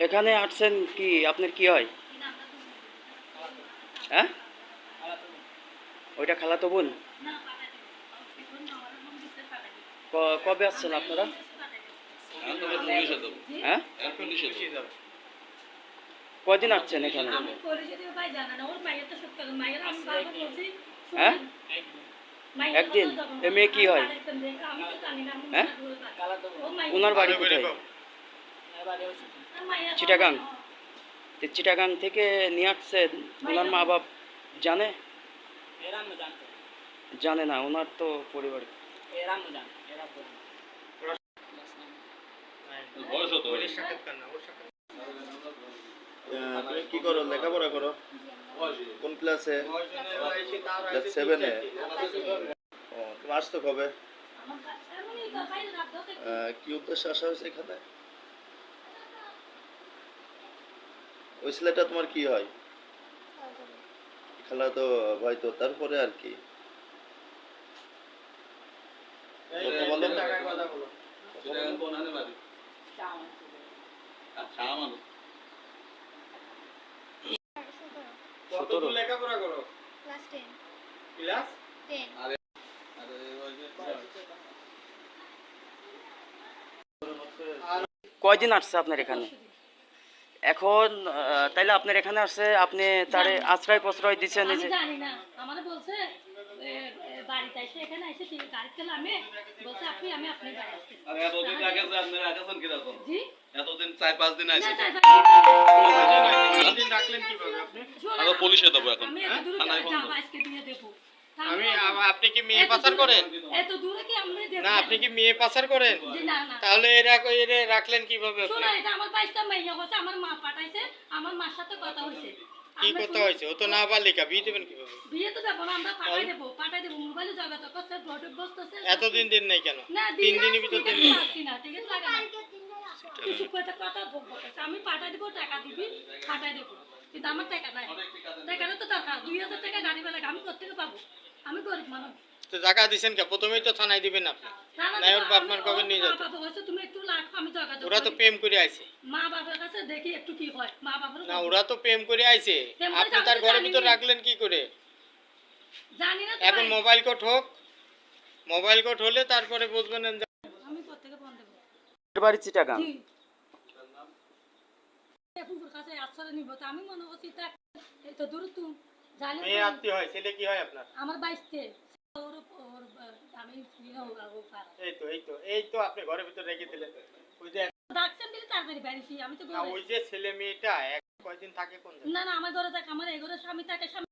এখানে আসছেন কি আপনার কি হয় হ্যাঁ ওইটা খালাতো বোন কবে আসছেন আপনারা হ্যাঁ কদিন আসছেন এখানে হ্যাঁ? একদিন? এ মেয়ে কি হয়? হ্যাঁ? ওনার বাড়ি কোথায় চিটাগাং। তো চিটাগাং থেকে নিয়ে আসছে ওনার মা বাপ জানে? জানে না ওনার তো পরিবার। তুমি কি করো লেখাপড়া করো? কোন ক্লাসে ক্লাস সেভেনে ও তুমি আসতো কবে? কি উদ্দেশ্যে আসা হয়েছে এখানে? ওই ছেলেটা তোমার কি হয়? খেলা তো ভাই তো তারপরে আর কি? কথা লেখাপড়া করো। Class ten. ক্লাস? টেন। কয়দিন আসছে আপনার এখানে? এখন তাইলে আপনার এখানে আসছে আপনি তারে আশ্রয় প্রশ্রয় দিচ্ছেন এই আমি জানি না। আমার বলছে এ, এ, বাড়িতে এসে এখানে এসে তিনি গাড়িতে নামে বলছে আপনি আমি আপনি বাড়ি আসছি আর এতদিন আগে যে আপনারা আছেন কীরকম? জি? এতদিন চার পাঁচ দিন আছে দিন রাখলেন কীভাবে আপনি? আগে পুলিশে দেবো এখন। আমি থানায় ফোন আমি আপনি কি মেয়ে পাচার করেন? এত দূরে কি আমি দেবো না আপনি কি মেয়ে পাচার করেন? তাহলে এরা এরা রাখলেন কীভাবে? শোনো এটা আমার বাইশটা মেয়ে হচ্ছে আমার মা পাঠাইছে আমার মার সাথে কথা হয়েছে। কি কথা হয়েছে? ও তো না বালিকা বিয়ে দেবেন কীভাবে? বিয়ে তো দেবো না আমরা পাঠাই দেবো পাঠাই দেবো মোবাইলে যোগাযোগ করছে ব্লডে বসতেছে এতদিন দিন নেই কেন? না তিন দিন দিনের ভিতর দিন না টিকিট লাগে না। কিছু কয়টা কথা বলব আমি পাঠাই দিব টাকা দিবি পাঠাই দেব। কিন্তু আমার টাকা নাই। টাকাটা তো দরকার দুই হাজার টাকা গাড়ি বেলা আমি কোথেকে পাবো? আমি গরিব মানুষ। তো জায়গা দিছেন কে? প্রথমেই তো থানায় দিবেন আপনি। না, না, না, ওর না, বাপ মার কবে নিয়ে যেত? বাবা বলছে, তুমি একটু রাখো, আমি যোগাযোগ ওরা তো প্রেম করে। আইছে। মা বাবার কাছে দেখি একটু কি হয়। মা বাবার না ওরা তো প্রেম করে আইছে। আপনি তার ঘরের ভিতর রাখলেন কি করে? জানি না এখন মোবাইল কোড হোক মোবাইল কোড হলে তারপরে বুঝবেন আমি কোথেকে ফোন দেবো। বাড়ি চিটাগাং। ফুফুর কাছে আশ্রয় নিব তো আমি মনে করছি তা এই তো দূর তুম জানি মেয়ে আত্মীয় হয় ছেলে কি হয় আপনার? আমার বাইশতে ওর ওর আমি ফিরে ও এই তো এই তো এই তো আপনি ঘরের ভিতরে রেখে দিলেন। ওই যে ডাকছেন দিলে তাড়াতাড়ি বাড়িছি আমি তো ঘরে- ওই যে ছেলে মেয়েটা এক কয়দিন থাকে কোন না না আমার ঘরে দেখ আমার এই ঘরে স্বামী থাকে স্বামী